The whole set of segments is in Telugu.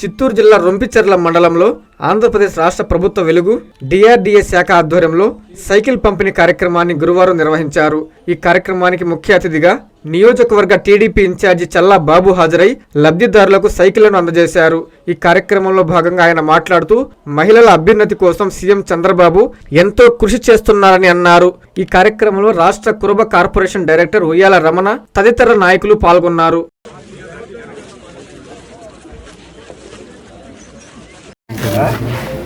చిత్తూరు జిల్లా రొంపిచెర్ల మండలంలో ఆంధ్రప్రదేశ్ రాష్ట్ర ప్రభుత్వ వెలుగు డిఆర్డీఏ శాఖ ఆధ్వర్యంలో సైకిల్ పంపిణీ కార్యక్రమాన్ని గురువారం నిర్వహించారు. ఈ కార్యక్రమానికి ముఖ్య అతిథిగా నియోజకవర్గ టీడీపీ ఇన్ఛార్జి చల్లా బాబు హాజరై లబ్ధిదారులకు సైకిళ్ళను అందజేశారు. ఈ కార్యక్రమంలో భాగంగా ఆయన మాట్లాడుతూ మహిళల అభ్యున్నతి కోసం సీఎం చంద్రబాబు ఎంతో కృషి చేస్తున్నారని అన్నారు. ఈ కార్యక్రమంలో రాష్ట్ర కురుబ కార్పొరేషన్ డైరెక్టర్ ఉయ్యాల రమణ తదితర నాయకులు పాల్గొన్నారు.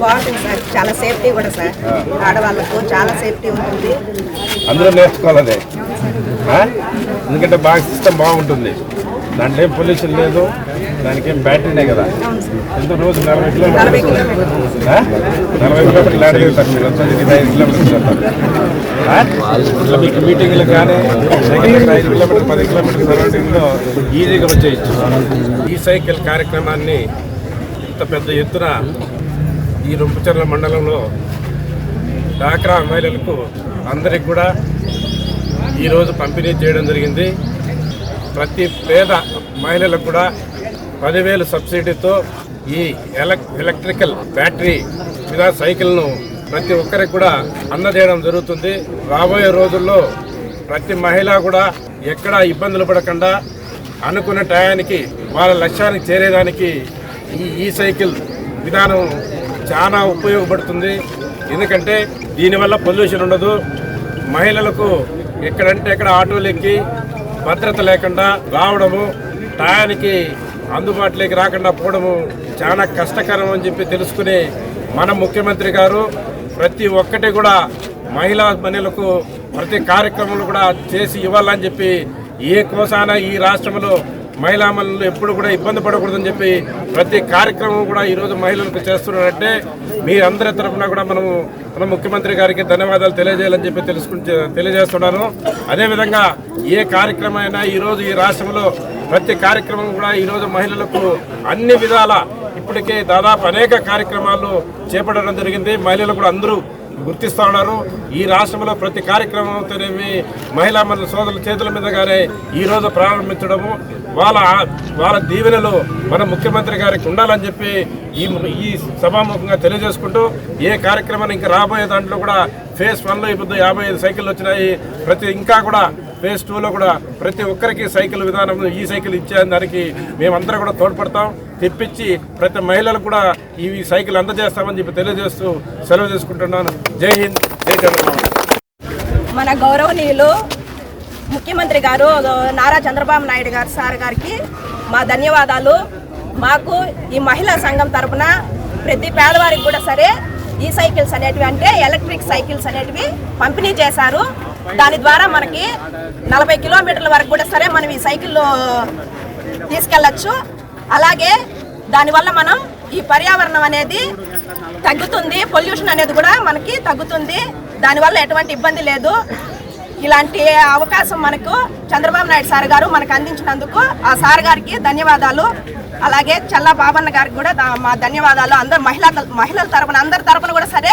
బాగుంటుంది సార్. చాలా సేఫ్టీ కూడా సార్. ఆడవాళ్ళకు చాలా సేఫ్టీ ఉంటుంది. అందరూ నేర్చుకోవాలి? ఎందుకంటే బాగా సిస్టమ్ బాగుంటుంది. దాంట్లో ఏం పొల్యూషన్ లేదు. దానికి ఏం బ్యాటరీనే కదా. ఎంత రోజు నలభై కిలోమీటర్లు? నలభై కిలోమీటర్లు. వెళ్తారు మీరు. వచ్చేది ఇరవై ఐదు కిలోమీటర్లు వెళ్తారు? ఇట్లా మీకు మీటింగ్లు కానీ ఐదు కిలోమీటర్లు పది కిలోమీటర్ల సరౌండింగ్లో ఈజీగా వచ్చేయచ్చు. ఈ సైకిల్ కార్యక్రమాన్ని అంత పెద్ద ఎత్తున ఈ రొంపచర్ల మండలంలో డాక్రా మహిళలకు అందరికి కూడా ఈరోజు పంపిణీ చేయడం జరిగింది. ప్రతి పేద మహిళలకు కూడా పదివేలు సబ్సిడీతో ఈ ఎలక్ ఎలక్ట్రికల్ బ్యాటరీ మీద సైకిల్ను ప్రతి ఒక్కరికి కూడా అందజేయడం జరుగుతుంది. రాబోయే రోజుల్లో ప్రతి మహిళ కూడా ఎక్కడా ఇబ్బందులు పడకుండా అనుకున్న టయానికి వాళ్ళ లక్ష్యానికి చేరేదానికి ఈ ఈ సైకిల్ విధానం చాలా ఉపయోగపడుతుంది. ఎందుకంటే దీనివల్ల పొల్యూషన్ ఉండదు. మహిళలకు ఎక్కడంటే ఎక్కడ ఆటోలు ఎక్కి భద్రత లేకుండా రావడము టయానికి అందుబాటులోకి రాకుండా పోవడము చాలా కష్టకరం అని చెప్పి తెలుసుకుని మన ముఖ్యమంత్రి గారు ప్రతి ఒక్కటి కూడా మహిళా మహిళలకు ప్రతి కార్యక్రమంలో కూడా చేసి ఇవ్వాలని చెప్పి ఏ కోసాన ఈ రాష్ట్రంలో మహిళా ఎప్పుడు కూడా ఇబ్బంది పడకూడదని చెప్పి ప్రతి కార్యక్రమం కూడా ఈరోజు మహిళలకు చేస్తున్నారంటే మీ అందరి తరఫున కూడా మనము మన ముఖ్యమంత్రి గారికి ధన్యవాదాలు తెలియజేయాలని చెప్పి తెలుసుకుంటే తెలియజేస్తున్నాను. అదేవిధంగా ఏ కార్యక్రమం అయినా ఈరోజు ఈ రాష్ట్రంలో ప్రతి కార్యక్రమం కూడా ఈరోజు మహిళలకు అన్ని విధాల ఇప్పటికే దాదాపు అనేక కార్యక్రమాలు చేపట్టడం జరిగింది. మహిళలు కూడా అందరూ గుర్తిస్తూ ఉన్నారు. ఈ రాష్ట్రంలో ప్రతి కార్యక్రమంతోనేమి మహిళా మన సోదరుల చేతుల మీదగానే ఈ రోజు ప్రారంభించడము. వాళ్ళ వాళ్ళ దీవెనలు మన ముఖ్యమంత్రి గారికి ఉండాలని చెప్పి ఈ ఈ సభాముఖంగా తెలియజేసుకుంటూ ఏ కార్యక్రమాన్ని ఇంకా రాబోయే దాంట్లో కూడా ఫేస్ వన్లో ఇప్పుడు యాభై ఐదు సైకిళ్ళు వచ్చినాయి. ప్రతి ఇంకా కూడా ఫేజ్ టూలో కూడా ప్రతి ఒక్కరికి సైకిల్ విధానం ఈ సైకిల్ ఇచ్చే దానికి మేమందరం కూడా తోడ్పడతాం. తెప్పించి ప్రతి మహిళలకు కూడా ఈ సైకిల్ అందజేస్తామని చెప్పి తెలియజేస్తూ సెలవు చేసుకుంటున్నాను. జై హింద్ జై చంద్రబాబు మన గౌరవనీయులు ముఖ్యమంత్రి గారు నారా చంద్రబాబు నాయుడు గారు సార్ గారికి మా ధన్యవాదాలు. మాకు ఈ మహిళా సంఘం తరపున ప్రతి పేదవారికి కూడా సరే ఈ సైకిల్స్ అనేటివి అంటే ఎలక్ట్రిక్ సైకిల్స్ అనేటివి పంపిణీ చేశారు. దాని ద్వారా మనకి నలభై కిలోమీటర్ల వరకు కూడా సరే మనం ఈ సైకిల్లో తీసుకెళ్ళచ్చు. అలాగే దానివల్ల మనం ఈ పర్యావరణం అనేది తగ్గుతుంది పొల్యూషన్ అనేది కూడా మనకి తగ్గుతుంది. దానివల్ల ఎటువంటి ఇబ్బంది లేదు. ఇలాంటి అవకాశం మనకు చంద్రబాబు నాయుడు సార్ గారు మనకు అందించినందుకు ఆ సార్ గారికి ధన్యవాదాలు. అలాగే చల్లా బాబన్న గారికి కూడా మా ధన్యవాదాలు. అందరు మహిళా మహిళల తరపున అందరి తరపున కూడా సరే